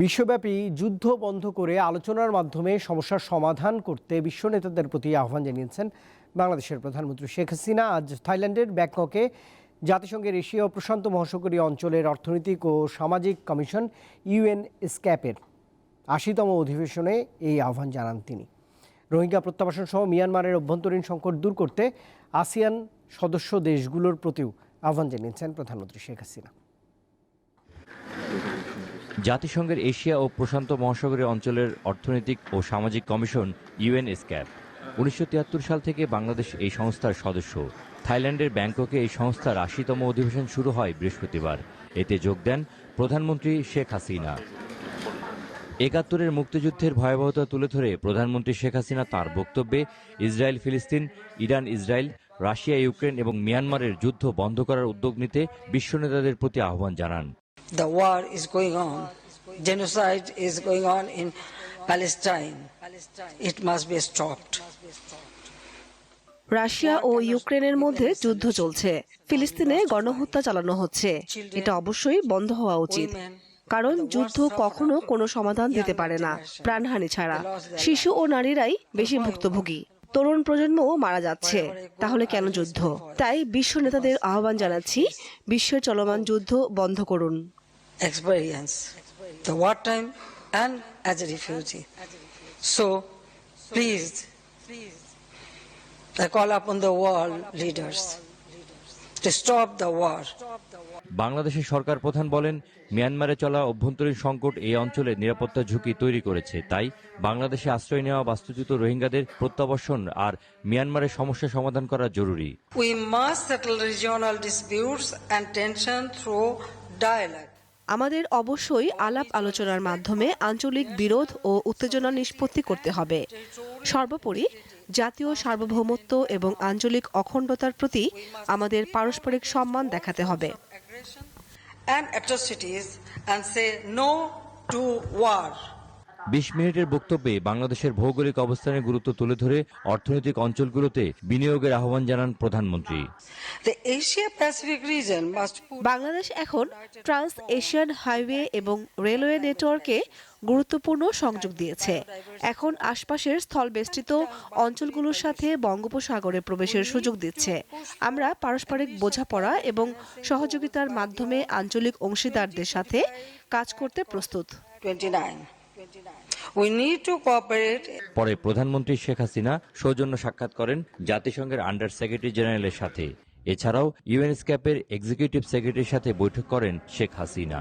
বিশ্বব্যাপী যুদ্ধ বন্ধ করে আলোচনার মাধ্যমে সমস্যার সমাধান করতে বিশ্ব নেতাদের প্রতি আহ্বান জানিয়েছেন বাংলাদেশের প্রধানমন্ত্রী শেখ হাসিনা। আজ থাইল্যান্ডের ব্যাংককে জাতিসংঘের এশিয়া প্রশান্ত মহাসাগরীয় অঞ্চলের অর্থনৈতিক ও সামাজিক কমিশন ইউএন স্ক্যাপের আশিতম অধিবেশনে এই আহ্বান জানান তিনি। রোহিঙ্গা প্রত্যাবাসন সহ মিয়ানমারের অভ্যন্তরীণ সংকট দূর করতে আসিয়ান সদস্য দেশগুলোর প্রতিও আহ্বান জানিয়েছেন প্রধানমন্ত্রী শেখ হাসিনা। জাতিসংঘের এশিয়া ও প্রশান্ত মহাসাগরীয় অঞ্চলের অর্থনৈতিক ও সামাজিক কমিশন ইউএন স্ক্যাপ উনিশশো তিয়াত্তর সাল থেকে বাংলাদেশ এই সংস্থার সদস্য। থাইল্যান্ডের ব্যাংককে এই সংস্থার আশিতম অধিবেশন শুরু হয় বৃহস্পতিবার। এতে যোগ দেন প্রধানমন্ত্রী শেখ হাসিনা। একাত্তরের মুক্তিযুদ্ধের ভয়াবহতা তুলে ধরে প্রধানমন্ত্রী শেখ হাসিনা তার বক্তব্যে ইসরায়েল ফিলিস্তিন ইরান ইসরায়েল রাশিয়া ইউক্রেন এবং মিয়ানমারের যুদ্ধ বন্ধ করার উদ্যোগ নিতে বিশ্ব নেতাদের প্রতি আহ্বান জানান। The war is going on. Genocide is going on in Palestine. It must be stopped. Russia ও ইউক্রেনের মধ্যে যুদ্ধ চলছে। ফিলিস্তিনে গণহত্যা চালানো হচ্ছে। এটা অবশ্যই বন্ধ হওয়া উচিত। কারণ যুদ্ধ কখনো কোনো সমাধান দিতে পারে না, প্রাণহানি ছাড়া। শিশু ও নারীরাই বেশি ভুক্তভোগী। তরুণ প্রজন্মও মারা যাচ্ছে। তাহলে কেন যুদ্ধ? তাই বিশ্ব নেতাদের আহ্বান জানাচ্ছি, বিশ্বের চলমান যুদ্ধ বন্ধ করুন। Experience the wartime and as a refugee. So, please, I call upon the world leaders to stop the war. বাংলাদেশের সরকার প্রধান বলেন মিয়ানমারে চলা অভ্যন্তরীণ সংকট এই অঞ্চলে নিরাপত্তা ঝুঁকি তৈরি করেছে তাই বাংলাদেশে আশ্রয় নেওয়া বাস্তুচ্যুত রোহিঙ্গাদের প্রত্যাবর্ষণ আর মিয়ানমারের সমস্যা সমাধান করা জরুরি We must settle regional disputes and tension through dialogue. আমাদের অবশ্যই আলাপ আলোচনার মাধ্যমে আঞ্চলিক বিরোধ ও উত্তেজনা নিষ্পত্তি করতে হবে সর্বোপরি জাতীয় সার্বভৌমত্ব এবং আঞ্চলিক অখণ্ডতার প্রতি আমাদের পারস্পরিক সম্মান দেখাতে হবে and atrocities and say no to war. বিশ মিনিটের বক্তব্যে বাংলাদেশের ভৌগোলিক অবস্থানের গুরুত্ব তুলে ধরে অর্থনৈতিক অঞ্চলগুলোতে বিনিয়োগের আহ্বান জানান প্রধানমন্ত্রী। বাংলাদেশ এখন ট্রান্স এশিয়ান হাইওয়ে এবং রেলওয়ে নেটওয়ার্কে গুরুত্বপূর্ণ সংযোগ দিয়েছে। এখন আশপাশের স্থলবেষ্টিত অঞ্চলগুলোর সাথে বঙ্গোপসাগরে প্রবেশের সুযোগ দিচ্ছে। আমরা পারস্পরিক বোঝাপড়া এবং সহযোগিতার মাধ্যমে আঞ্চলিক অংশীদারদের সাথে কাজ করতে প্রস্তুত। 29. পরে প্রধানমন্ত্রী শেখ হাসিনা সৌজন্য সাক্ষাৎ করেন জাতিসংঘের আন্ডার সেক্রেটারি জেনারেলের সাথে। এছাড়াও ইউএনএসক্যাপের এক্সিকিউটিভ সেক্রেটারির সাথে বৈঠক করেন শেখ হাসিনা।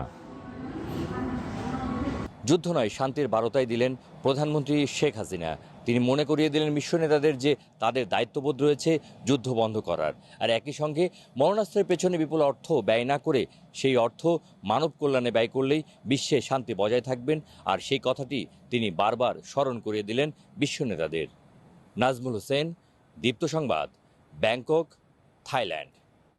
যুদ্ধ নয়, শান্তির বারোতায় দিলেন প্রধানমন্ত্রী শেখ হাসিনা। তিনি মনে করিয়ে দিলেন বিশ্ব নেতাদের যে তাদের দায়িত্ববোধ রয়েছে যুদ্ধ বন্ধ করার। আর একই সঙ্গে মরণাস্ত্রের পেছনে বিপুল অর্থ ব্যয় না করে সেই অর্থ মানব কল্যাণে ব্যয় করলেই বিশ্বে শান্তি বজায় থাকবেন। আর সেই কথাটি তিনি বারবার স্মরণ করিয়ে দিলেন বিশ্ব নেতাদের। নাজমুল হোসেন, দীপ্ত সংবাদ, ব্যাংকক, থাইল্যান্ড।